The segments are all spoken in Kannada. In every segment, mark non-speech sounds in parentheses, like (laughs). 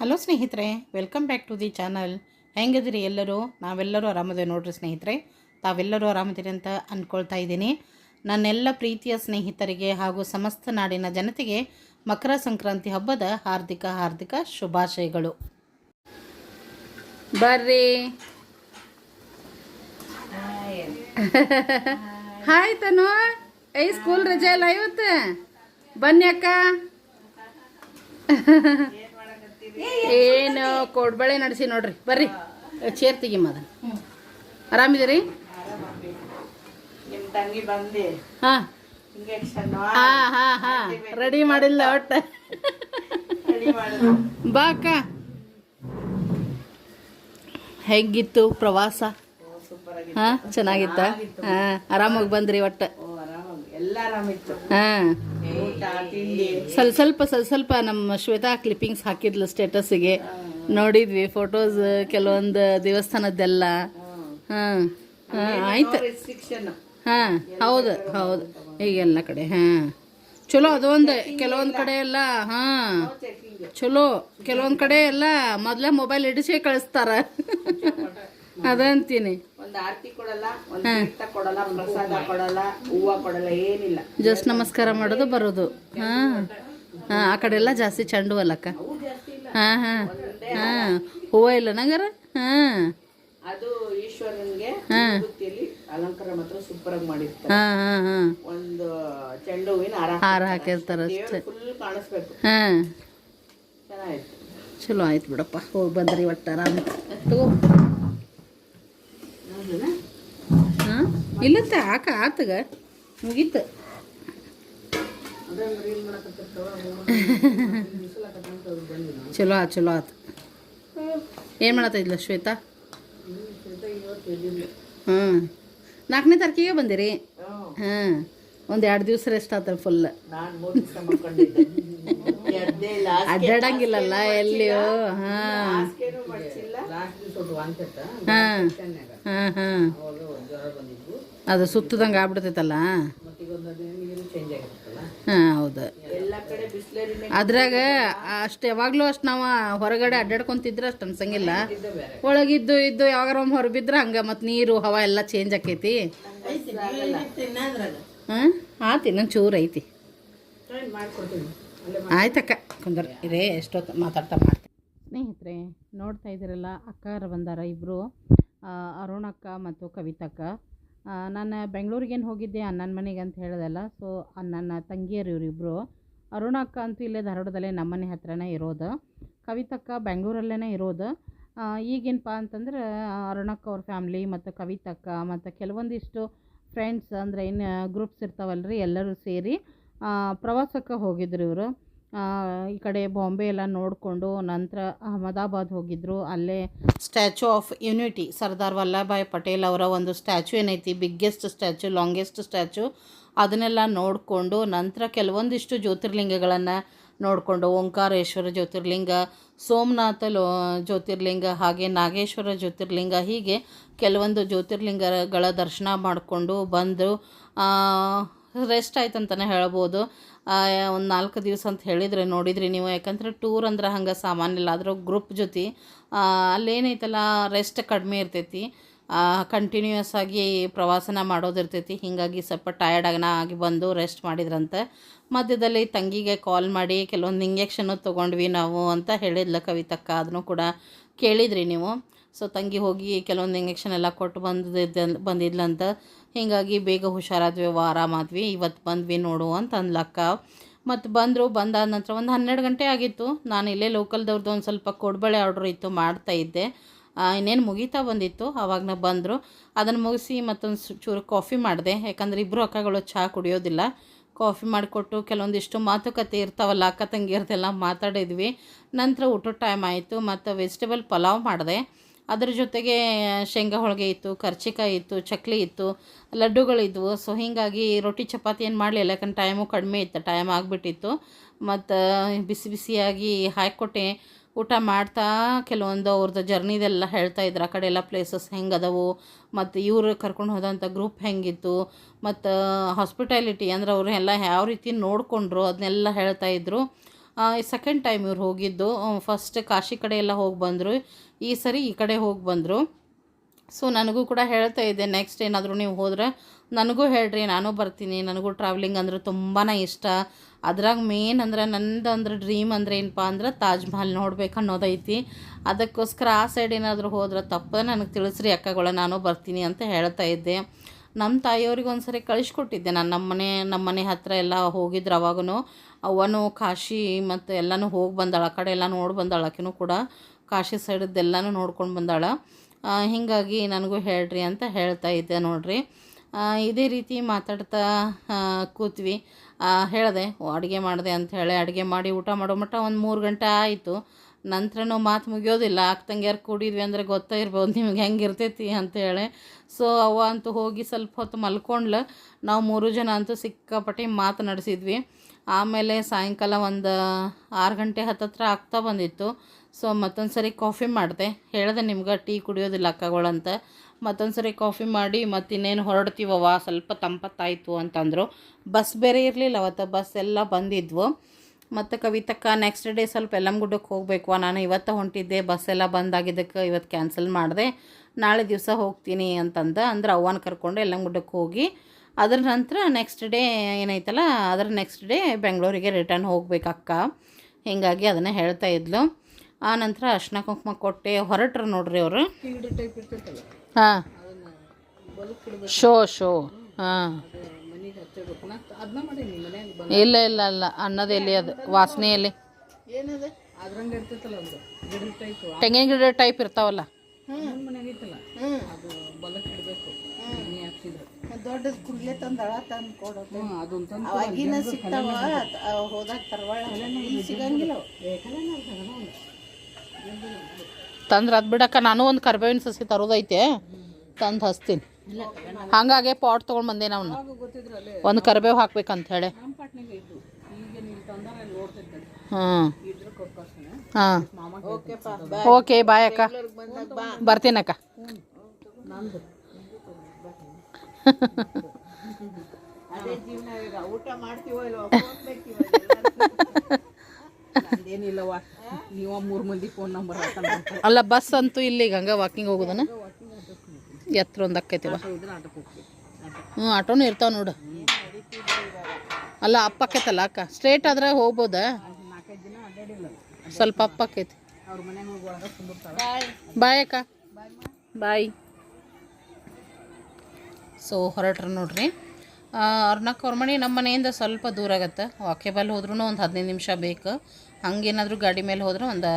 ಹಲೋ ಸ್ನೇಹಿತರೆ welcome back to the channel ಹೆಂಗಿದ್ರಿ ಎಲ್ಲರೂ? ನಾವೆಲ್ಲರೂ ಆರಾಮದೇವೆ ನೋಡ್ರಿ ಸ್ನೇಹಿತರೆ. ತಾವೆಲ್ಲರೂ ಆರಾಮದಿರಿ ಅಂತ ಅಂದ್ಕೊಳ್ತಾ ಇದ್ದೀನಿ. ನನ್ನೆಲ್ಲ ಪ್ರೀತಿಯ ಸ್ನೇಹಿತರಿಗೆ ಹಾಗೂ ಸಮಸ್ತ ನಾಡಿನ ಜನತೆಗೆ ಮಕರ ಸಂಕ್ರಾಂತಿ ಹಬ್ಬದ ಹಾರ್ದಿಕ ಹಾರ್ದಿಕ ಶುಭಾಶಯಗಳು. ಬರ್ರಿ. ಹಾಯ್ ತನು. ಏಯ್ ಸ್ಕೂಲ್ ರಜೆ ಇಲ್ಲ ಇವತ್ತು ಬನ್ನಿ ಅಕ್ಕ. ಏನು ಕೋಡ್ಬಳೆ ನಡೆಸಿ ನೋಡ್ರಿ ಬರ್ರಿ. ಚೇರ್ ತೆಗಿಮ್ಮ ಅದನ್ನ. ಆರಾಮಿದ್ದೀರಿ? ಹಾಂ. ಹಾಂ ಹಾಂ ಹಾಂ. ರೆಡಿ ಮಾಡಿಲ್ಲ ಒಟ್ಟ. ಬಾ ಅಕ್ಕ. ಹೆಂಗಿತ್ತು ಪ್ರವಾಸ? ಹಾಂ ಚೆನ್ನಾಗಿತ್ತ? ಹಾಂ ಆರಾಮಾಗಿ ಬಂದ್ರಿ ಒಟ್ಟು. ಹಾಂ. ಸ್ವಲ್ಪ ಸ್ವಲ್ಪ ಸ್ವಲ್ಪ ಸ್ವಲ್ಪ ನಮ್ಮ ಶ್ವೇತಾ ಕ್ಲಿಪ್ಪಿಂಗ್ಸ್ ಹಾಕಿದ್ಲು ಸ್ಟೇಟಸ್ಗೆ ನೋಡಿದ್ವಿ ಫೋಟೋಸ್ ಕೆಲವೊಂದು ದೇವಸ್ಥಾನದ್ದೆಲ್ಲ. ಹಾಂ ಹಾಂ, ಆಯ್ತು. ಹಾಂ, ಹೌದು ಹೌದು. ಈಗೆಲ್ಲ ಕಡೆ, ಹಾಂ. ಚಲೋ, ಅದೊಂದು ಕೆಲವೊಂದು ಕಡೆ ಎಲ್ಲ, ಹಾಂ. ಚಲೋ, ಕೆಲವೊಂದು ಕಡೆ ಎಲ್ಲ ಮೊದಲೇ ಮೊಬೈಲ್ ಹಿಡಿಸೇ ಕಳಿಸ್ತಾರ. (laughs) ಅದಂತೀನಿ. ಒಂದ್ ಆರತಿ ಕೊಡಲ್ಲ ಒಂದ್ ತೀರ್ಥ ಕೊಡಲ್ಲ ಪ್ರಸಾದ ಕೊಡಲ್ಲ ಹೂವ ಕೊಡಲ್ಲ ಏನಿಲ್ಲ. ಜಸ್ಟ್ ನಮಸ್ಕಾರ ಮಾಡೋದು ಬರೋದು. ಹಾಂ. ಹಾಂ ಆ ಕಡೆ ಎಲ್ಲ ಜಾಸ್ತಿ ಚೆಂಡು ಅಲ್ಲಕ್ಕ ಹೂ ಜಾಸ್ತಿ ಇಲ್ಲ. ಹಾಂ ಹಾಂ. ಹಾಂ. ಹೂವು ಇಲ್ಲ ನಂಗಾರ? ಹಾಂ. ಅದು ಈಶ್ವರನ್ಗೆ ಬುತ್ತಿಯಲ್ಲಿ ಅಲಂಕಾರ ಮಾತ್ರ ಸೂಪರ್ ಆಗಿ ಮಾಡಿರ್ತಾರೆ. ಹಾಂ ಹಾಂ ಹಾಂ. ಒಂದು ಚೆಂಡು ಹೂವಿನ ಹಾರ ಹಾರ ಹಾಕಿರ್ತಾರೆ ಅಷ್ಟೇ. ಫುಲ್ ಕಾಣಿಸ್ಬೇಕು. ಹಾಂ. ಚೆನ್ನಾಗಿತ್ತು. ಚಲೋ ಆಯ್ತು ಬಿಡಪ್ಪ. ಹೋಗಿ ಬಂದ್ರಿ ಒಟ್ಟು ಆರಾಮ. ತಗೋ ಹಾಂ? ಆತಗ. ಮುಗೀತು. ಚಲೋ ಆತು ಚಲೋ ಆತು. ಏನು ಮಾಡತ್ತ ಇದ್ಲ ಶ್ವೇತಾ? ಹ್ಞೂ ನಾಲ್ಕನೇ ತಾರೀಕಿಗೆ ಬಂದಿರಿ. ಹಾಂ ಒಂದು ಎರಡು ದಿವಸ ರೆಸ್ಟ್ ಆತ ಫುಲ್ ಅಡ್ಡಾಡಂಗಿಲ್ಲಲ್ಲ ಎಲ್ಲಿಯೋ? ಹಾಂ. ಹಾಂ. ಹಾಂ ಹಾಂ. ಅದು ಸುತ್ತದಂಗೆ ಆಗ್ಬಿಡ್ತೈತಲ್ಲ? ಹಾಂ ಹೌದು. ಎಲ್ಲ ಕಡೆ ಬಿಸ್ಲರಿನೇ ಅದ್ರಾಗ ಅಷ್ಟು ಯಾವಾಗಲೂ ಅಷ್ಟು ನಾವು ಹೊರಗಡೆ ಅಡ್ಡಾಡ್ಕೊಂತಿದ್ರೆ ಅಷ್ಟು ಅನ್ಸಂಗಿಲ್ಲ. ಒಳಗಿದ್ದು ಇದ್ದು ಯಾವಾಗ ಒಮ್ಮೆ ಹೊರಬಿದ್ರೆ ಹಂಗೆ ಮತ್ತು ನೀರು ಹವಾ ಎಲ್ಲ ಚೇಂಜ್ ಆಕೈತಿ. ಹಾಂ? ಆತಿ, ನಂಗೆ ಚೂರು ಐತಿ. ಆಯ್ತಕ್ಕ, ಕುಂದರ್, ಇರೇ ಎಷ್ಟೊತ್ತು ಮಾತಾಡ್ತಾ ಮಾಡ್ತೀನಿ ಸ್ನೇಹಿತರೆ, ನೋಡ್ತಾ ಇದ್ದೀರಲ್ಲ, ಅಕ್ಕಾರ ಬಂದಾರ ಇಬ್ಬರು ಅರುಣಕ್ಕ ಮತ್ತು ಕವಿತಕ್ಕ. ನಾನು ಬೆಂಗಳೂರಿಗೇನು ಹೋಗಿದ್ದೆ, ಅಣ್ಣನ ಮನೆಗೆ ಅಂತ ಹೇಳಿದೆಲ್ಲ, ಸೊ ನನ್ನ ತಂಗಿಯರು ಇವರಿಬ್ಬರು ಅರುಣಕ್ಕ ಅಂತೂ ಇಲ್ಲೇ ಧಾರವಾಡದಲ್ಲೇ ನಮ್ಮನೆ ಹತ್ರನೇ ಇರೋದು. ಕವಿತಕ್ಕ ಬೆಂಗಳೂರಲ್ಲೇ ಇರೋದು. ಈಗೇನಪ್ಪ ಅಂತಂದ್ರೆ, ಅರುಣಕ್ಕ ಅವ್ರ ಫ್ಯಾಮ್ಲಿ ಮತ್ತು ಕವಿತಕ್ಕ ಮತ್ತು ಕೆಲವೊಂದಿಷ್ಟು ಫ್ರೆಂಡ್ಸ್ ಅಂದರೆ ಇನ್ನು ಗ್ರೂಪ್ಸ್ ಇರ್ತಾವಲ್ರಿ ಎಲ್ಲರೂ ಸೇರಿ ಪ್ರವಾಸಕ್ಕೆ ಹೋಗಿದ್ರು ಇವರು. ಈ ಕಡೆ ಬಾಂಬೆ ಎಲ್ಲ ನೋಡಿಕೊಂಡು ನಂತರ ಅಹಮದಾಬಾದ್ ಹೋಗಿದ್ದರು ಅಲ್ಲೇ statue of unity Sardar Vallabhbhai Patel ಅವರ ಒಂದು ಸ್ಟ್ಯಾಚು ಏನೈತಿ ಬಿಗ್ಗೆಸ್ಟ್ ಸ್ಟ್ಯಾಚು ಲಾಂಗೆಸ್ಟ್ ಸ್ಟ್ಯಾಚು ಅದನ್ನೆಲ್ಲ ನೋಡಿಕೊಂಡು ನಂತರ ಕೆಲವೊಂದಿಷ್ಟು ಜ್ಯೋತಿರ್ಲಿಂಗಗಳನ್ನು ನೋಡಿಕೊಂಡು, ಓಂಕಾರೇಶ್ವರ ಜ್ಯೋತಿರ್ಲಿಂಗ, ಸೋಮನಾಥ ಲೋ, ಜ್ಯೋತಿರ್ಲಿಂಗ ಹಾಗೆ ನಾಗೇಶ್ವರ ಜ್ಯೋತಿರ್ಲಿಂಗ ಹೀಗೆ ಕೆಲವೊಂದು ಜ್ಯೋತಿರ್ಲಿಂಗಗಳ ದರ್ಶನ ಮಾಡಿಕೊಂಡು ಬಂದು ರೆಸ್ಟ್ ಆಯ್ತು ಅಂತಲೇ ಹೇಳ್ಬೋದು ಒಂದು ನಾಲ್ಕು ದಿವಸ ಅಂತ ಹೇಳಿದರೆ ನೋಡಿದ್ರಿ ನೀವು. ಯಾಕಂದ್ರೆ ಟೂರ್ ಅಂದ್ರೆ ಹಂಗೆ ಸಾಮಾನ್ಯ ಆದರೂ ಗ್ರೂಪ್ ಜೊತೆ ಅಲ್ಲೇನೈತಲ್ಲ ರೆಸ್ಟ್ ಕಡಿಮೆ ಇರ್ತೈತಿ. ಕಂಟಿನ್ಯೂಯಸ್ ಆಗಿ ಪ್ರವಾಸನ ಮಾಡೋದಿರ್ತೈತಿ. ಹೀಗಾಗಿ ಸ್ವಲ್ಪ ಟಯರ್ಡ್ ಆಗನ ಆಗಿ ಬಂದು ರೆಸ್ಟ್ ಮಾಡಿದ್ರಂತೆ. ಮಧ್ಯದಲ್ಲಿ ತಂಗಿಗೆ ಕಾಲ್ ಮಾಡಿ, ಕೆಲವೊಂದು ಇಂಜೆಕ್ಷನ್ನು ತೊಗೊಂಡ್ವಿ ನಾವು ಅಂತ ಹೇಳಿದ್ಲ ಕವಿತಕ್ಕ. ಅದನ್ನು ಕೂಡ ಕೇಳಿದ್ರಿ ನೀವು. ಸೊ ತಂಗಿ ಹೋಗಿ ಕೆಲವೊಂದು ಇಂಜೆಕ್ಷನ್ ಎಲ್ಲ ಕೊಟ್ಟು ಬಂದಿದ್ದ ಬಂದಿದ್ಲಂತ. ಹೀಗಾಗಿ ಬೇಗ ಹುಷಾರಾದ್ವಿ ಆರಾಮಾದ್ವಿ ಇವತ್ತು ಬಂದ್ವಿ ನೋಡು ಅಂತ ಅಂದ್ಲಕ್ಕ ಮತ್ತು ಬಂದರು, ಬಂದಾದ ನಂತರ ಒಂದು ಹನ್ನೆರಡು ಗಂಟೆ ಆಗಿತ್ತು. ನಾನು ಇಲ್ಲೇ ಲೋಕಲ್ದವ್ರದ್ದು ಒಂದು ಸ್ವಲ್ಪ ಕೊಡ್ಬಳೆ ಆರ್ಡ್ರ್ ಇತ್ತು ಮಾಡ್ತಾ ಇದ್ದೆ. ಇನ್ನೇನು ಮುಗೀತಾ ಬಂದಿತ್ತು ಆವಾಗ ಬಂದರು. ಅದನ್ನು ಮುಗಿಸಿ ಮತ್ತೊಂದು ಚೂರು ಕಾಫಿ ಮಾಡಿದೆ. ಯಾಕಂದರೆ ಇಬ್ಬರು ಅಕ್ಕಗಳು ಚಹಾ ಕುಡಿಯೋದಿಲ್ಲ. ಕಾಫಿ ಮಾಡಿಕೊಟ್ಟು ಕೆಲವೊಂದಿಷ್ಟು ಮಾತುಕತೆ ಇರ್ತಾವಲ್ಲ, ಅಕ್ಕ ತಂಗಿಯರ್ದೆಲ್ಲ ಮಾತಾಡಿದ್ವಿ. ನಂತರ ಊಟದ ಟೈಮ್ ಆಯಿತು, ಮತ್ತು ವೆಜಿಟೇಬಲ್ ಪಲಾವ್ ಮಾಡಿದೆ. ಅದ್ರ ಜೊತೆಗೆ ಶೇಂಗಾ ಹೋಳಿಗೆ ಇತ್ತು, ಕರ್ಚಿಕಾಯಿ ಇತ್ತು, ಚಕ್ಲಿ ಇತ್ತು, ಲಡ್ಡುಗಳಿದ್ವು. ಸೊ ಹೀಗಾಗಿ ರೊಟ್ಟಿ ಚಪಾತಿ ಏನು ಮಾಡಲಿಲ್ಲ, ಯಾಕಂದ್ರೆ ಟೈಮು ಕಡಿಮೆ ಇತ್ತು ಟೈಮ್ ಆಗಿಬಿಟ್ಟಿತ್ತು. ಮತ್ತು ಬಿಸಿ ಬಿಸಿಯಾಗಿ ಹಾಕ್ಕೊಟ್ಟೆ. ಊಟ ಮಾಡ್ತಾ ಕೆಲವೊಂದು ಅವ್ರದ್ದು ಜರ್ನಿದೆಲ್ಲ ಹೇಳ್ತಾ ಇದ್ರು. ಆ ಕಡೆ ಎಲ್ಲ ಪ್ಲೇಸಸ್ ಹೆಂಗದವು ಮತ್ತು ಇವರು ಕರ್ಕೊಂಡು ಹೋದಂಥ ಗ್ರೂಪ್ ಹೆಂಗಿತ್ತು? ಮತ್ತು ಹಾಸ್ಪಿಟಾಲಿಟಿ ಅಂದ್ರೆ ಅವರು ಎಲ್ಲ ಯಾವ ರೀತಿ ನೋಡಿಕೊಂಡ್ರು? ಅದನ್ನೆಲ್ಲ ಹೇಳ್ತಾ ಇದ್ರು. ಸೆಕೆಂಡ್ ಟೈಮ್ ಇವ್ರು ಹೋಗಿದ್ದು. ಫಸ್ಟ್ ಕಾಶಿ ಕಡೆ ಎಲ್ಲ ಹೋಗಿ ಬಂದರು. ಈ ಸರಿ ಈ ಕಡೆ ಹೋಗಿ ಬಂದರು. ಸೊ ನನಗೂ ಕೂಡ ಹೇಳ್ತಾ ಇದ್ದೆ ನೆಕ್ಸ್ಟ್ ಏನಾದರೂ ನೀವು ಹೋದರೆ ನನಗೂ ಹೇಳ್ರಿ, ನಾನು ಬರ್ತೀನಿ. ನನಗೂ ಟ್ರಾವೆಲಿಂಗ್ ಅಂದ್ರೆ ತುಂಬಾ ಇಷ್ಟ. ಅದ್ರಾಗ ಮೇನ್ ಅಂದ್ರೆ ನಂದು ಅಂದ್ರೆ ಡ್ರೀಮ್ ಅಂದ್ರೆ ಏನಪ್ಪ ಅಂದ್ರೆ ತಾಜ್ ಮಹಲ್ ನೋಡ್ಬೇಕು ಅನ್ನೋದೈತಿ. ಅದಕ್ಕೋಸ್ಕರ ಆ ಸೈಡ್ ಏನಾದರೂ ಹೋದ್ರೆ ತಪ್ಪ ನನಗೆ ತಿಳಿಸ್ರಿ ಅಕ್ಕಗಳ, ನಾನು ಬರ್ತೀನಿ ಅಂತ ಹೇಳ್ತಾ ಇದ್ದೆ. ನಮ್ಮ ತಾಯಿಯವ್ರಿಗೆ ಒಂದು ಸರಿ ಕಳಿಸ್ಕೊಟ್ಟಿದ್ದೆ. ನಾನು ನಮ್ಮನೆ ನಮ್ಮನೆ ಹತ್ತಿರ ಎಲ್ಲ ಹೋಗಿದ್ರು ಅವಾಗೂ ಅವನು, ಕಾಶಿ ಮತ್ತು ಎಲ್ಲನೂ ಹೋಗಿ ಬಂದಾಳ. ಕಡೆ ಎಲ್ಲ ನೋಡಿ ಬಂದಾಳ ಆಕೆನೂ ಕೂಡ. ಕಾಶಿ ಸೈಡದ್ದೆಲ್ಲನೂ ನೋಡ್ಕೊಂಡು ಬಂದಾಳ. ಹೀಗಾಗಿ ನನಗೂ ಹೇಳ್ರಿ ಅಂತ ಹೇಳ್ತಾ ಇದ್ದೆ ನೋಡ್ರಿ. ಇದೇ ರೀತಿ ಮಾತಾಡ್ತಾ ಕೂತ್ವಿ. ಹೇಳಿದೆ ಅಡುಗೆ ಮಾಡಿದೆ ಅಂತ ಹೇಳಿ ಅಡುಗೆ ಮಾಡಿ ಊಟ ಮಾಡೋ ಮಟ್ಟ ಒಂದು ಮೂರು ಗಂಟೆ ಆಯಿತು. ನಂತರನೂ ಮಾತು ಮುಗಿಯೋದಿಲ್ಲ. ಅಕ್ಕ ತಂಗಿಯರು ಕೂಡಿದ್ವಿ ಅಂದರೆ ಗೊತ್ತಾ ಇರ್ಬೋದು ನಿಮ್ಗೆ ಹೆಂಗೆ ಇರ್ತೈತಿ ಅಂತೇಳಿ ಸೊ ಅವ ಅಂತೂ ಹೋಗಿ ಸ್ವಲ್ಪ ಹೊತ್ತು ಮಲ್ಕೊಂಡ್ಲು. ನಾವು ಮೂರು ಜನ ಅಂತೂ ಸಿಕ್ಕಾಪಟ್ಟಿ ಮಾತು ನಡೆಸಿದ್ವಿ. ಆಮೇಲೆ ಸಾಯಂಕಾಲ ಒಂದು ಆರು ಗಂಟೆ ಹತ್ತತ್ರ ಆಗ್ತಾ ಬಂದಿತ್ತು. ಸೊ ಮತ್ತೊಂದು ಸರಿ ಕಾಫಿ ಮಾಡಿದೆ. ಹೇಳಿದೆ, ನಿಮ್ಗೆ ಟೀ ಕುಡಿಯೋದಿಲ್ಲ ಅಕ್ಕಗಳಂತ. ಮತ್ತೊಂದು ಸರಿ ಕಾಫಿ ಮಾಡಿ ಮತ್ತಿನ್ನೇನು ಹೊರಡ್ತೀವವ ಸ್ವಲ್ಪ ತಂಪತ್ತಾಯಿತು ಅಂತಂದರು. ಬಸ್ ಬೇರೆ ಇರಲಿಲ್ಲ ಅವತ್ತು, ಬಸ್ ಎಲ್ಲ ಬಂದಿದ್ವು. ಮತ್ತು ಕವಿತಕ್ಕ ನೆಕ್ಸ್ಟ್ ಡೇ ಸ್ವಲ್ಪ ಯಲ್ಲಮ್ಮಗುಡ್ಡಕ್ಕೆ ಹೋಗಬೇಕು ನಾನು ಇವತ್ತು ಹೊಂಟಿದ್ದೆ, ಬಸ್ ಎಲ್ಲ ಬಂದಾಗಿದ್ದಕ್ಕೆ ಇವತ್ತು ಕ್ಯಾನ್ಸಲ್ ಮಾಡಿದೆ. ನಾಳೆ ದಿವಸ ಹೋಗ್ತೀನಿ ಅಂತಂದ, ಅಂದ್ರೆ ಅವ್ವನ ಕರ್ಕೊಂಡು ಯಲ್ಲಮ್ಮಗುಡ್ಡಕ್ಕೆ ಹೋಗಿ, ಅದ್ರ ನಂತರ ನೆಕ್ಸ್ಟ್ ಡೇ ಏನೈತಲ್ಲ, ಅದರ ನೆಕ್ಸ್ಟ್ ಡೇ ಬೆಂಗಳೂರಿಗೆ ರಿಟರ್ನ್ ಹೋಗ್ಬೇಕು ಅಕ್ಕ. ಹೀಗಾಗಿ ಅದನ್ನು ಹೇಳ್ತಾ ಇದ್ಲು. ಆ ನಂತರ ಅರ್ಶಿನ ಕುಂಕುಮ ಕೊಟ್ಟೆ, ಹೊರಟ್ರು ನೋಡ್ರಿ ಅವರು. ಹಾಂ. Show show. ಹಾಂ. ಇಲ್ಲ ಇಲ್ಲ ಇಲ್ಲ ಇಲ್ಲ. ಎಲೆ ಅದು. ವಾಸನೆಯಲ್ಲಿ. ಟೈಪ್ ತೆಂಗಿನ ಗಿಡ ಟೈಪ್ ಇರ್ತಾವಲ್ಲ. ನಮ್ಮ ಮನ್ಯಾಗ ಐತಲ್ಲ. ಅದು ಬಲಕ್ ಇಡಬೇಕು. ಎಣ್ಣೆ ಹಾಕ್ಸಿದ್ರೆ ದೊಡ್ಡ ಕುರ್ಲೆ ತಂದಳ ತಂದು ಕೊಡೋದು. ಅವಾಗಿನ ಸಿಗ್ತಾವ ಹೋದಾಗ ತರವಾಳ. ಇಲ್ಲಿ ಸಿಗಂಗಿಲ್ಲ. ತಂದ್ರೆ ಅದು ಬಿಡಕ್ಕ ನಾನು ಒಂದು ಕರ್ಬೇವಿನ ಸಸಿ ತರೋದೈತೆ ತಂದು ಹಚ್ತೀನಿ ಹಂಗಾಗೆ ಪಾಟ್ ತೊಗೊಂಡು ಬಂದೆ ಅವನ್ನ ಒಂದು ಕರಿಬೇವು ಹಾಕ್ಬೇಕಂತ ಹೇಳಿ ಹಾಂ ಹಾಂ ಓಕೆ ಬಾಯ್ ಅಕ್ಕ ಬರ್ತೀನಕ್ಕ ಊಟ ಮಾಡ್ತೀವೋ ಇಲ್ವೋ ಹೋಗ್ಬೇಕಿವ ನಂದೇನಿಲ್ಲವ ನೀವ ಮೂರು ಮಂದಿ ಫೋನ್ ನಂಬರ್ ಹಾಕೊಂಡು ಅಲ್ಲ ಬಸ್ ಅಂತೂ ಇಲ್ಲಿ ಹಂಗ ಹಂಗೆ ವಾಕಿಂಗ್ ಹೋಗೋದನ ಎತ್ತರ ಒಂದು ಅಕ್ಕೈತಿ ಆಟ ಹ್ಞೂ ಆಟೋನು ಇರ್ತಾವ ನೋಡು. ಅಲ್ಲ ಅಪ್ಪ ಆಕೈತಲ್ಲ ಅಕ್ಕ? ಸ್ಟ್ರೇಟ್ ಆದ್ರೆ ಹೋಗ್ಬೋದಾ? ಸ್ವಲ್ಪ ಅಪ್ಪ ಕುಂದಿರ್ತಾಳೆ ಬಾಯ್ ಅಕ್ಕ. ಬಾಯ್ ಸೊ ಹೊರಟ್ರ ನೋಡ್ರಿ. ಅರ್ನಕ್ ಅವ್ರ ಮನೆ ನಮ್ಮ ಮನೆಯಿಂದ ಸ್ವಲ್ಪ ದೂರ ಆಗುತ್ತೆ. ವಾಕೇಬಲ್ ಹೋದ್ರೂ ಒಂದು ಹದಿನೈದು ನಿಮಿಷ ಬೇಕು. ಹಂಗೇನಾದರೂ ಗಾಡಿ ಮೇಲೆ ಹೋದ್ರೆ ಒಂದು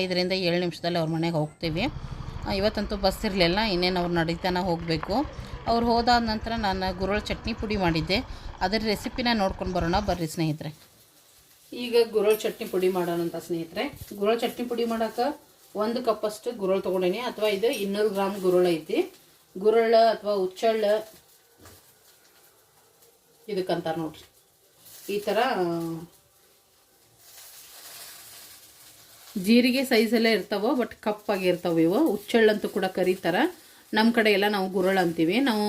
ಐದರಿಂದ ಏಳು ನಿಮಿಷದಲ್ಲಿ ಅವ್ರ ಮನೆಗೆ ಹೋಗ್ತೀವಿ. ಇವತ್ತಂತೂ ಬಸ್ ಇರಲಿಲ್ಲ, ಇನ್ನೇನು ಅವ್ರು ನಡೀತಾನೆ ಹೋಗಬೇಕು. ಅವ್ರು ಹೋದಾದ ನಂತರ ನಾನು ಗುರುಳ ಚಟ್ನಿ ಪುಡಿ ಮಾಡಿದ್ದೆ. ಅದರ ರೆಸಿಪಿನ ನೋಡ್ಕೊಂಡು ಬರೋಣ, ಬರ್ರಿ ಸ್ನೇಹಿತರೆ. ಈಗ ಗುರುಳ ಚಟ್ನಿ ಪುಡಿ ಮಾಡೋಣ ಅಂತ ಸ್ನೇಹಿತರೆ. ಗುರುಳ ಚಟ್ನಿ ಪುಡಿ ಮಾಡೋಕೆ ಒಂದು ಕಪ್ಪಷ್ಟು ಗುರುಳ್ ತೊಗೊಂಡೀನಿ, ಅಥವಾ ಇದು ಇನ್ನೂರು ಗ್ರಾಮ್ ಗುರುಳು ಐತಿ. ಗುರುಳ ಅಥವಾ ಉಚ್ಚಳ್ಳ ಇದಕ್ಕಂತಾರ ನೋಡ್ರಿ. ಈ ಥರ ಜೀರಿಗೆ ಸೈಜಲ್ಲೇ ಇರ್ತಾವೆ ಬಟ್ ಕಪ್ಪಾಗಿ ಇರ್ತಾವೆ ಇವು. ಉಚ್ಚಳ್ಳಂತೂ ಕೂಡ ಕರೀತಾರೆ. ನಮ್ಮ ಕಡೆ ಎಲ್ಲ ನಾವು ಗುರಳ್ ಅಂತೀವಿ. ನಾವು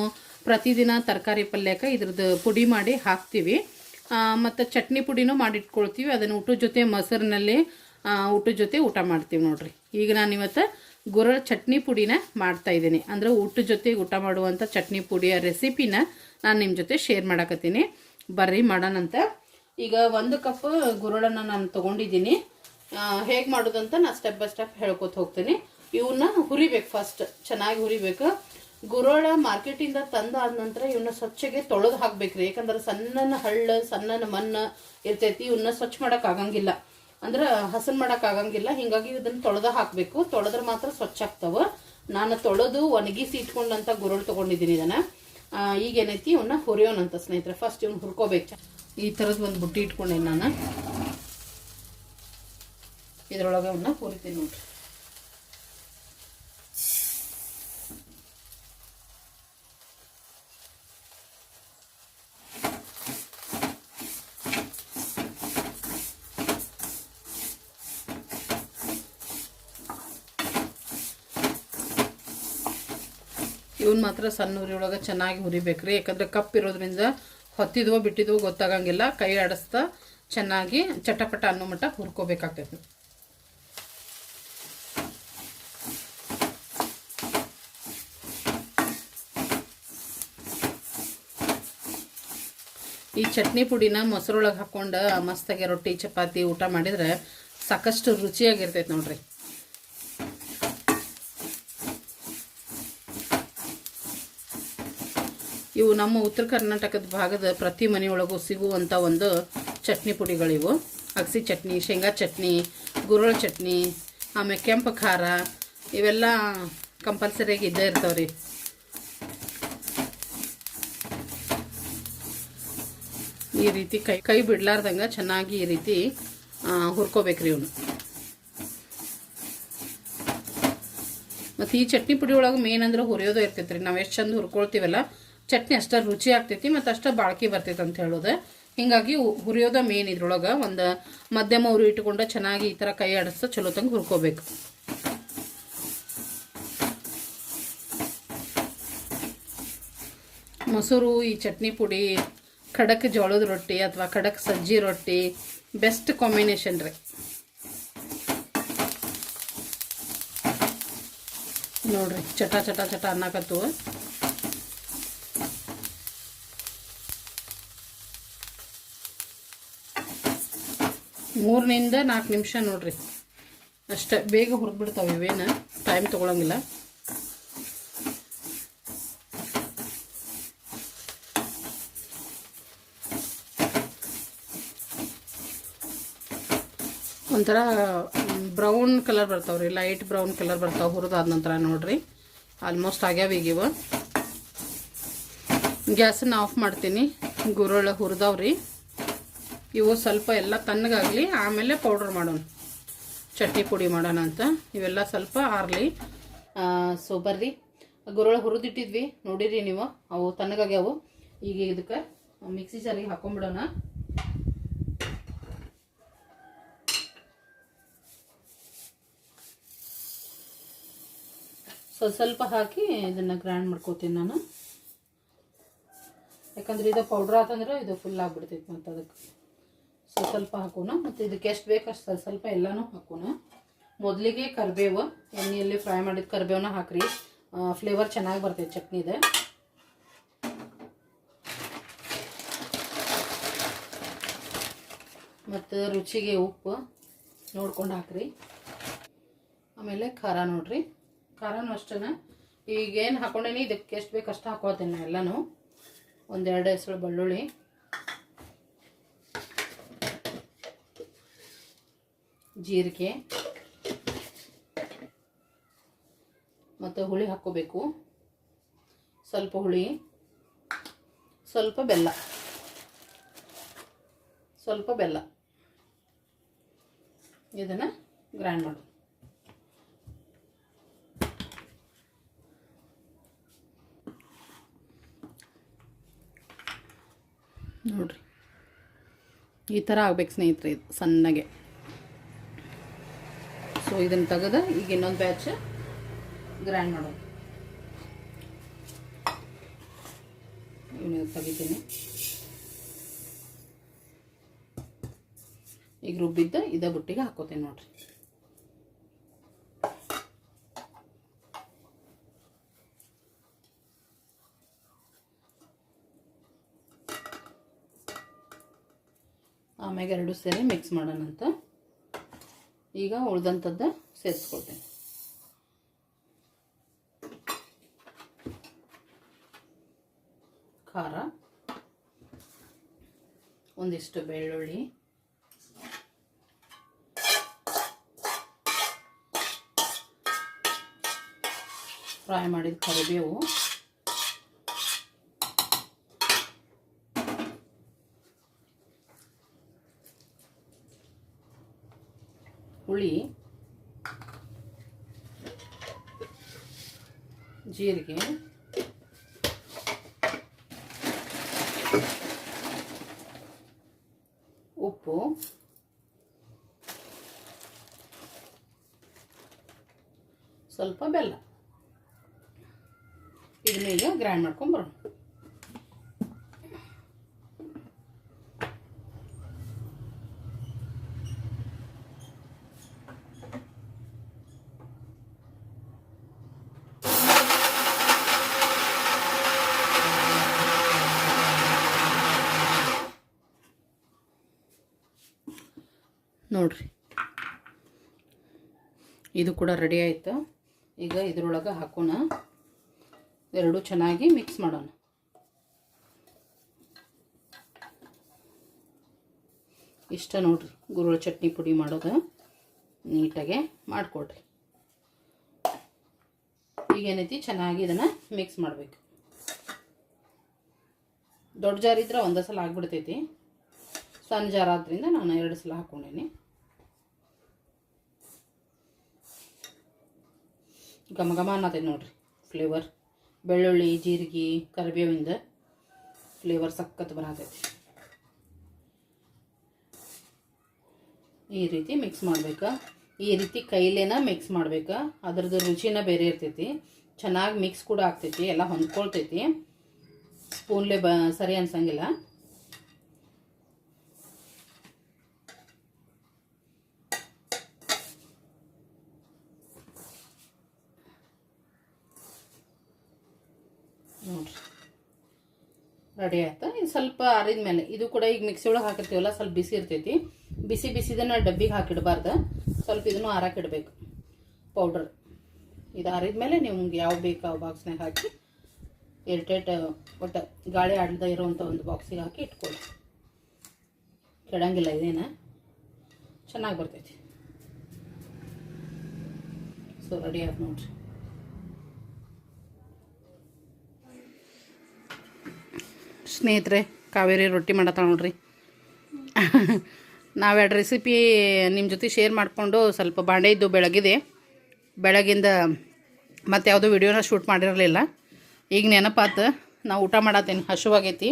ಪ್ರತಿದಿನ ತರಕಾರಿ ಪಲ್ಯಕ್ಕೆ ಇದ್ರದ್ದು ಪುಡಿ ಮಾಡಿ ಹಾಕ್ತೀವಿ. ಮತ್ತು ಚಟ್ನಿ ಪುಡಿನೂ ಮಾಡಿಟ್ಕೊಳ್ತೀವಿ. ಅದನ್ನು ಊಟದ ಜೊತೆ ಮೊಸರಿನಲ್ಲಿ ಊಟದ ಜೊತೆ ಊಟ ಮಾಡ್ತೀವಿ ನೋಡ್ರಿ. ಈಗ ನಾನು ಇವತ್ತು ಗುರಳ್ ಚಟ್ನಿ ಪುಡಿನ ಮಾಡ್ತಾ ಇದ್ದೀನಿ. ಅಂದರೆ ಊಟದ ಜೊತೆ ಊಟ ಮಾಡುವಂಥ ಚಟ್ನಿ ಪುಡಿಯ ರೆಸಿಪಿನ ನಾನು ನಿಮ್ಮ ಜೊತೆ ಶೇರ್ ಮಾಡಕತ್ತೀನಿ. ಬರ್ರಿ ಮಾಡೋಣಂತ ಈಗ ಒಂದು ಕಪ್ ಗುರುಳನ್ನು ನಾನು ತೊಗೊಂಡಿದ್ದೀನಿ. ಹೇಗೆ ಮಾಡೋದಂತ ನಾನು ಸ್ಟೆಪ್ ಬೈ ಸ್ಟೆಪ್ ಹೇಳ್ಕೊತ ಹೋಗ್ತೀನಿ. ಇವನ್ನ ಹುರಿಬೇಕು ಫಸ್ಟ್ ಚೆನ್ನಾಗಿ ಹುರಿಬೇಕು. ಗುರೋಳ ಮಾರ್ಕೆಟಿಂದ ತಂದಾದ ನಂತರ ಇವನ್ನ ಸ್ವಚ್ಛಗೆ ತೊಳೆದು ಹಾಕ್ಬೇಕ್ರಿ. ಯಾಕಂದ್ರೆ ಸಣ್ಣನ ಹಳ್ಳ, ಸಣ್ಣನ ಮಣ್ಣು ಇರ್ತೈತಿ ಇವನ್ನ ಸ್ವಚ್ಛ ಮಾಡಕ್ ಆಗಂಗಿಲ್ಲ. ಅಂದ್ರೆ ಹಸನ್ ಮಾಡಕ್ ಆಗಂಗಿಲ್ಲ. ಹಿಂಗಾಗಿ ಇದನ್ನ ತೊಳೆದ ಹಾಕ್ಬೇಕು. ತೊಳೆದ್ರೆ ಮಾತ್ರ ಸ್ವಚ್ಛ ಆಗ್ತಾವ. ನಾನು ತೊಳೆದು ಒಣಗಿಸಿ ಇಟ್ಕೊಂಡಂತ ಗುರೋಳ್ ತಗೊಂಡಿದ್ದೀನಿ ಇದನ್ನ. ಈಗ ಏನೈತಿ ಇವನ್ನ ಹುರಿಯೋಣಂತ ಸ್ನೇಹಿತರೆ. ಫಸ್ಟ್ ಇವ್ನ ಹುರ್ಕೋಬೇಕು. ಈ ಥರದ್ದು ಒಂದು ಬುಟ್ಟಿ ಇಟ್ಕೊಂಡೆ ನಾನು. ಇದ್ರೊಳಗೆ ಅವನ್ನ ಹುರಿತೀನಿ ನೋಡ್ರಿ. ಇವನ್ ಮಾತ್ರ ಸಣ್ಣ ಉರಿ ಒಳಗೆ ಚೆನ್ನಾಗಿ ಹುರಿಬೇಕ್ರಿ. ಯಾಕಂದ್ರೆ ಕಪ್ ಇರೋದ್ರಿಂದ ಹೊತ್ತಿದ್ವೋ ಬಿಟ್ಟಿದ್ವೋ ಗೊತ್ತಾಗಂಗಿಲ್ಲ. ಕೈ ಆಡಿಸ್ತಾ ಚೆನ್ನಾಗಿ ಚಟಪಟ ಅನ್ನೋ ಮಟ್ಟ ಹುರ್ಕೋಬೇಕಾಗ್ತೈತೆ. ಈ ಚಟ್ನಿ ಪುಡಿನ ಮೊಸರೊಳಗೆ ಹಾಕ್ಕೊಂಡು ಮಸ್ತಾಗಿ ರೊಟ್ಟಿ, ಚಪಾತಿ ಊಟ ಮಾಡಿದ್ರೆ ಸಾಕಷ್ಟು ರುಚಿಯಾಗಿರ್ತೈತೆ ನೋಡ್ರಿ. ಇವು ನಮ್ಮ ಉತ್ತರ ಕರ್ನಾಟಕದ ಭಾಗದ ಪ್ರತಿ ಮನೆಯೊಳಗೂ ಸಿಗುವಂಥ ಒಂದು ಚಟ್ನಿ ಪುಡಿಗಳಿವು. ಅಗಸಿ ಚಟ್ನಿ, ಶೇಂಗಾ ಚಟ್ನಿ, ಗುರುಳ ಚಟ್ನಿ, ಆಮೇಲೆ ಕೆಂಪು ಖಾರ, ಇವೆಲ್ಲ ಕಂಪಲ್ಸರಿಯಾಗಿ ಇದ್ದೇ ಇರ್ತಾವ್ರಿ. ಈ ರೀತಿ ಕೈ ಕೈ ಬಿಡ್ಲಾರ್ದಂಗೆ ಚೆನ್ನಾಗಿ ಈ ರೀತಿ ಹುರ್ಕೋಬೇಕ್ರಿ ಇವನು. ಮತ್ತು ಈ ಚಟ್ನಿ ಪುಡಿ ಒಳಗೆ ಮೇನ್ ಅಂದ್ರೆ ಹುರಿಯೋದು ಇರ್ತೈತೆ ರೀ ನಾವು ಎಷ್ಟು ಚಂದ ಹುರ್ಕೊಳ್ತೀವಲ್ಲ ಚಟ್ನಿ ಅಷ್ಟ ರುಚಿ ಆಗ್ತೈತಿ ಮತ್ತು ಅಷ್ಟ ಬಾಳ್ಕಿ ಬರ್ತೈತೆ ಅಂತ ಹೇಳೋದು. ಹಿಂಗಾಗಿ ಹುರಿಯೋದ ಮೇನ್ ಇದ್ರೊಳಗೆ ಒಂದು ಮಧ್ಯಮ ಉರಿ ಇಟ್ಕೊಂಡು ಚೆನ್ನಾಗಿ ಈ ಥರ ಕೈ ಆಡಿಸ್ತಾ ಚಲೋ ತಂಗ ಹುರ್ಕೋಬೇಕು. ಮೊಸರು, ಈ ಚಟ್ನಿ ಪುಡಿ, ಖಡಕ್ ಜೋಳದ ರೊಟ್ಟಿ ಅಥವಾ ಖಡಕ್ ಸಜ್ಜಿ ರೊಟ್ಟಿ ಬೆಸ್ಟ್ ಕಾಂಬಿನೇಷನ್ ರೀ. ನೋಡ್ರಿ, ಚಟ ಚಟ ಚಟ ಅನ್ನಕತ್ತು ಮೂರರಿಂದ ನಾಲ್ಕು ನಿಮಿಷ ನೋಡ್ರಿ. ಅಷ್ಟೇ, ಬೇಗ ಹುರಿದ್ಬಿಡ್ತಾವೆ ಇವೇನು. ಟೈಮ್ ತೊಗೊಳಂಗಿಲ್ಲ. ಒಂಥರ ಬ್ರೌನ್ ಕಲರ್ ಬರ್ತಾವೆ ಲೈಟ್ ಬ್ರೌನ್ ಕಲರ್ ಬರ್ತಾವೆ ಹುರಿದಾದ ನಂತರ ನೋಡ್ರಿ. ಆಲ್ಮೋಸ್ಟ್ ಆಗ್ಯಾವ ಈಗಿವ ಗ್ಯಾಸನ್ನು ಆಫ್ ಮಾಡ್ತೀನಿ. ಗುರುಳ ಹುರಿದವ್ರಿ. ಇವು ಸ್ವಲ್ಪ ಎಲ್ಲ ತಣ್ಣಗಾಗಲಿ, ಆಮೇಲೆ ಪೌಡ್ರ್ ಮಾಡೋಣ. ಚಟ್ನಿ ಪುಡಿ ಮಾಡೋಣ ಅಂತ. ಇವೆಲ್ಲ ಸ್ವಲ್ಪ ಆರಲಿ. ಸೊ ಬರ್ರಿ. ಗುರುಳ ಹುರಿದಿಟ್ಟಿದ್ವಿ. ನೋಡಿರಿ ನೀವು. ಅವು ತಣ್ಣಗಾಗ್ಯಾವು. ಈಗ ಇದಕ್ಕೆ ಮಿಕ್ಸಿ ಜಾರಿಗೆ ಹಾಕೊಂಡ್ಬಿಡೋಣ ಸೊ ಸ್ವಲ್ಪ ಹಾಕಿ ಇದನ್ನು ಗ್ರೈಂಡ್ ಮಾಡ್ಕೋತೀನಿ ನಾನು. ಯಾಕಂದ್ರೆ ಇದು ಪೌಡ್ರ್ ಆತಂದ್ರೆ ಇದು ಫುಲ್ ಆಗ್ಬಿಡ್ತೈತೆ ಮತ್ತು ಅದಕ್ಕೆ ಸ್ವಲ್ಪ ಸ್ವಲ್ಪ ಹಾಕೋಣ. ಮತ್ತು ಇದಕ್ಕೆ ಎಷ್ಟು ಬೇಕು ಅಷ್ಟು ಸ್ವಲ್ಪ ಸ್ವಲ್ಪ ಎಲ್ಲನೂ ಹಾಕೋಣ. ಮೊದಲಿಗೆ ಕರಿಬೇವು, ಎಣ್ಣೆಯಲ್ಲಿ ಫ್ರೈ ಮಾಡಿದ ಕರಿಬೇವನ್ನ ಹಾಕ್ರಿ. ಫ್ಲೇವರ್ ಚೆನ್ನಾಗಿ ಬರ್ತೈತೆ, ಚಟ್ನಿದೆ. ಮತ್ತು ರುಚಿಗೆ ಉಪ್ಪು ನೋಡ್ಕೊಂಡು ಹಾಕ್ರಿ. ಆಮೇಲೆ ಖಾರ ನೋಡ್ರಿ. ಖಾರನೂ ಅಷ್ಟೇ ಈಗೇನು ಹಾಕೊಂಡೇನಿ, ಇದಕ್ಕೆ ಎಷ್ಟು ಬೇಕು ಅಷ್ಟು ಹಾಕೋತೇನೆ ಎಲ್ಲನೂ. ಒಂದೆರಡು ಹೆಸರು ಬೆಳ್ಳುಳ್ಳಿ. ಜೀರಿಗೆ ಮತ್ತು ಹುಳಿ ಹಾಕ್ಕೋಬೇಕು. ಸ್ವಲ್ಪ ಹುಳಿ, ಸ್ವಲ್ಪ ಬೆಲ್ಲ. ಸ್ವಲ್ಪ ಬೆಲ್ಲ. ಇದನ್ನು ಗ್ರೈಂಡ್ ಮಾಡು. ನೋಡ್ರಿ. ಈ ಥರ ಆಗ್ಬೇಕು ಸ್ನೇಹಿತರೆ ಇದು ಸಣ್ಣಗೆ. ಸೊ ಇದನ್ನು ತೆಗೆದು ಈಗ ಇನ್ನೊಂದು ಬ್ಯಾಚ್ ಗ್ರೈಂಡ್ ಮಾಡೋದು ತೆಗಿತೀನಿ. ಈಗ ರುಬ್ಬಿದ್ದ ಇದ ಬುಟ್ಟಿಗೆ ಹಾಕೋತೀನಿ ನೋಡ್ರಿ. ಆಮ್ಯಾಗ ಎರಡು ಸೇರಿ ಮಿಕ್ಸ್ ಮಾಡೋಣ ಅಂತ ಈಗ ಉಳ್ದಂಥದ್ದು ಸೇರಿಸ್ಕೊಳ್ತೇನೆ. ಖಾರ. ಒಂದಿಷ್ಟು ಬೆಳ್ಳುಳ್ಳಿ. ಫ್ರೈ ಮಾಡಿದ ಕರಿಬೇವು. ಹುಳಿ ಜೀರಿಗೆ ಉಪ್ಪು ಸ್ವಲ್ಪ ಬೆಲ್ಲ. ಇದನ್ನ ಈಗ ಗ್ರೈಂಡ್ ಮಾಡ್ಕೊಂಬರೋಣ ನೋಡ್ರಿ. ಇದು ಕೂಡ ರೆಡಿ ಆಯಿತು. ಈಗ ಇದ್ರೊಳಗೆ ಹಾಕೋಣ. ಎರಡು ಚೆನ್ನಾಗಿ ಮಿಕ್ಸ್ ಮಾಡೋಣ. ಇಷ್ಟ ನೋಡ್ರಿ ಗುರುಳ ಚಟ್ನಿ ಪುಡಿ ಮಾಡೋದು. ನೀಟಾಗೆ ಮಾಡಿಕೊಡ್ರಿ. ಈಗೇನೈತಿ ಚೆನ್ನಾಗಿ ಇದನ್ನು ಮಿಕ್ಸ್ ಮಾಡಬೇಕು. ದೊಡ್ಡ ಜಾರಿದ್ರೆ ಒಂದೇ ಸಲ ಆಗ್ಬಿಡ್ತೈತಿ. ಸಣ್ಣ ಜಾರಾದ್ರಿಂದ ನಾನು ಎರಡು ಸಲ ಹಾಕ್ಕೊಂಡೇನಿ ಘಮ ಘಮ ಅನ್ನತೈತಿ ನೋಡ್ರಿ. ಫ್ಲೇವರ್ ಬೆಳ್ಳುಳ್ಳಿ, ಜೀರಿಗೆ, ಕರಿಬೇವಿಂದ ಫ್ಲೇವರ್ ಸಖತ್ ಬರತೈತಿ. ಈ ರೀತಿ ಮಿಕ್ಸ್ ಮಾಡ್ಬೇಕು. ಈ ರೀತಿ ಕೈಲೇನ ಮಿಕ್ಸ್ ಮಾಡ್ಬೇಕು. ಅದ್ರದ್ದು ರುಚಿನ ಬೇರೆ ಇರ್ತೈತಿ. ಚೆನ್ನಾಗಿ ಮಿಕ್ಸ್ ಕೂಡ ಆಗ್ತೈತಿ. ಎಲ್ಲ ಹೊಂದ್ಕೊಳ್ತೈತಿ. ಸ್ಪೂನ್ಲೆ ಬ, ಸರಿ ಅನ್ಸಂಗಿಲ್ಲ ನೋಡ್ರಿ ರೆಡಿ ಆಯ್ತು? ಇದು ಸ್ವಲ್ಪ ಆರಿದ ಮೇಲೆ. ಇದು ಕೂಡ ಈಗ ಮಿಕ್ಸಿ ಒಳಗೆ ಹಾಕಿರ್ತೀವಲ್ಲ, ಸ್ವಲ್ಪ ಬಿಸಿ ಇರ್ತೈತಿ. ಬಿಸಿ ಬಿಸಿದನ್ನ ಡಬ್ಬಿಗೆ ಹಾಕಿಡಬಾರ್ದು. ಸ್ವಲ್ಪ ಇದನ್ನು ಆರಾಕಿಡ್ಬೇಕು ಪೌಡ್ರ್ ಇದು ಆರಿದ ಮೇಲೆ ನಿಮ್ಗೆ ಯಾವ ಬೇಕು ಆ ಬಾಕ್ಸ್ನಾಗ ಹಾಕಿ ಎರಟೇಟ್ ಒಟ್ಟು ಗಾಳಿ ಆಡದ ಇರೋವಂಥ ಒಂದು ಬಾಕ್ಸಿಗೆ ಹಾಕಿ ಇಟ್ಕೊಳ್ಳಿ. ಕೆಡಂಗಿಲ್ಲ ಇದೇನ? ಚೆನ್ನಾಗಿ ಬರ್ತೈತಿ. ಸೊ ರೆಡಿ ಆಗಿ ನೋಡ್ರಿ. ಸ್ನೇಹಿತರೆ, ಕಾವೇರಿ ರೊಟ್ಟಿ ಮಾಡತ್ತಾಳ ನೋಡ್ರಿ. ನಾವೆರಡು ರೆಸಿಪಿ ನಿಮ್ಮ ಜೊತೆ ಶೇರ್ ಮಾಡಿಕೊಂಡು ಸ್ವಲ್ಪ ಬಾಂಡೆ ಇದ್ದು ಬೆಳಗಿದೆ. ಬೆಳಗಿಂದ ಮತ್ತು ಯಾವುದೋ ವಿಡಿಯೋನ ಶೂಟ್ ಮಾಡಿರಲಿಲ್ಲ. ಈಗ ನೆನಪಾತು, ನಾವು ಊಟ ಮಾಡತ್ತೇನೆ ಹಸುವಾಗೈತಿ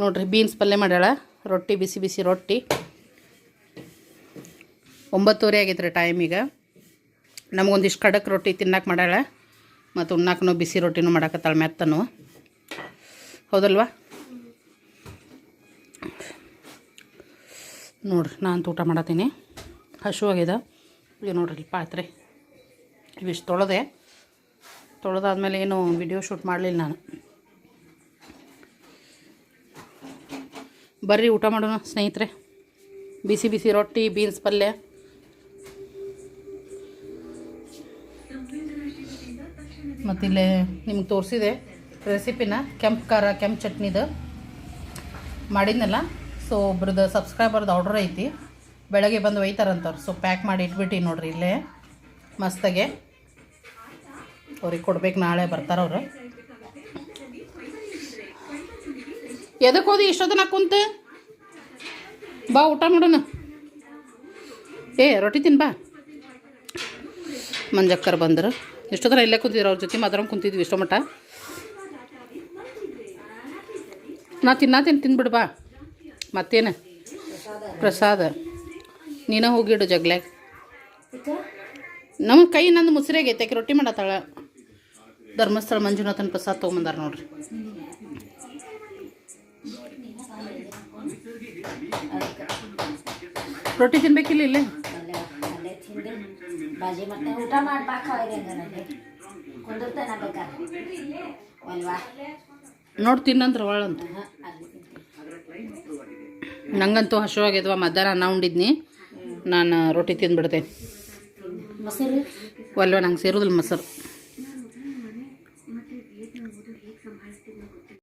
ನೋಡ್ರಿ ಬೀನ್ಸ್ ಪಲ್ಯ ಮಾಡ್ಯಾಳ, ರೊಟ್ಟಿ, ಬಿಸಿ ಬಿಸಿ ರೊಟ್ಟಿ. ಒಂಬತ್ತುವರೆ ಆಗೈತೆ ರೀ ಟೈಮ್ ಈಗ. ನಮಗೊಂದಿಷ್ಟು ಖಡಕ್ ರೊಟ್ಟಿ ತಿನ್ನಕ್ಕೆ ಮಾಡ್ಯಾಳ, ಮತ್ತು ಉಣ್ಣಾಕನೂ ಬಿಸಿ ರೊಟ್ಟಿನೂ ಮಾಡಾಕತ್ತಾಳ ಮೆತ್ತನು. ಹೌದಲ್ವಾ? ನೋಡ್ರಿ, ನಾನು ಊಟ ಮಾಡತ್ತೀನಿ. ಹಸುವಾಗಿದೆ ಈಗ ನೋಡ್ರಿ, ಪಾತ್ರೆ. ಇವಿಷ್ಟು ತೊಳೆದೆ. ತೊಳೆದಾದ್ಮೇಲೆ ಏನು ವಿಡಿಯೋ ಶೂಟ್ ಮಾಡಲಿಲ್ಲ ನಾನು. ಬರ್ರಿ, ಊಟ ಮಾಡೋಣ ಸ್ನೇಹಿತರೆ. ಬಿಸಿ ಬಿಸಿ ರೊಟ್ಟಿ ಬೀನ್ಸ್ ಪಲ್ಯ. ಮತ್ತಿಲ್ಲೇ ನಿಮ್ಗೆ ತೋರಿಸಿದೆ ರೆಸಿಪಿನ ಕೆಂಪು ಖಾರ, ಕೆಂಪು ಚಟ್ನಿದು. ಮಾಡಿದ್ನಲ್ಲ ಸೊ ಒಬ್ರದ್ದು ಸಬ್ಸ್ಕ್ರೈಬರ್ದು ಆರ್ಡ್ರ್ ಐತಿ. ಬೆಳಗ್ಗೆ ಬಂದು ಒಯ್ತಾರಂತವ್ರು ಸೊ ಪ್ಯಾಕ್ ಮಾಡಿ ಇಟ್ಬಿಟ್ಟು ನೋಡ್ರಿ ಇಲ್ಲೇ. ಮಸ್ತಾಗೆ. ಅವ್ರಿಗೆ ಕೊಡ್ಬೇಕು, ನಾಳೆ ಬರ್ತಾರವ್ರು ಎದಕ್ಕೆ ಹೋದಿ ಇಷ್ಟೊತ್ತನ ಕುಂತ? ಬಾ, ಊಟ ಮಾಡೋಣ. ಏ, ರೊಟ್ಟಿ ತಿನ್ ಬಾ. ಮಂಜಕ್ಕರ್ ಬಂದರು. ಇಷ್ಟೊತ್ತನ ಇಲ್ಲೇ ಕುಂತಿದ್ರು, ಅವ್ರ ಜೊತೆ ಮಾತ್ರ ಕುಂತಿದ್ವಿ ಇಷ್ಟೋ ಮಟ್ಟ ನಾ ತಿನ್ನತೀನಿ, ತಿನ್ಬಿಡು ಬಾ. ಮತ್ತೇನು? ಪ್ರಸಾದ. ನೀನ ಹೋಗಿಡು ಜಗ್ಲಾಗ. ನಮ್ಮ ಕೈ ನಂದು ಮುಸ್ರಿಯಾಗ ಆಕೆ, ರೊಟ್ಟಿ ಮಾಡತ್ತಾಳ. ಧರ್ಮಸ್ಥಳ ಮಂಜುನಾಥನ ಪ್ರಸಾದ ತೊಗೊಂಬಂದಾರ ನೋಡ್ರಿ. ರೊಟ್ಟಿ ತಿನ್ಬೇಕಿಲ್ಲ ಇಲ್ಲೇ? ಊಟ ನೋಡಿ ತಿನ್ನಂತ್ರ ಅಲ್ಲಿ ನಂಗಂತೂ ಹಸುವಾಗಿದ್ವ ಮಧ್ಯಾಹ್ನ ಅನ್ನ ಉಂಡಿದ್ನಿ. ನಾನು ರೊಟ್ಟಿ ತಿಂದ್ಬಿಡ್ತೇನೆ. ಮೊಸರು? ಒಲ್ವ ನಂಗೆ ಸೇರೋದಿಲ್ಲ ಮೊಸರು.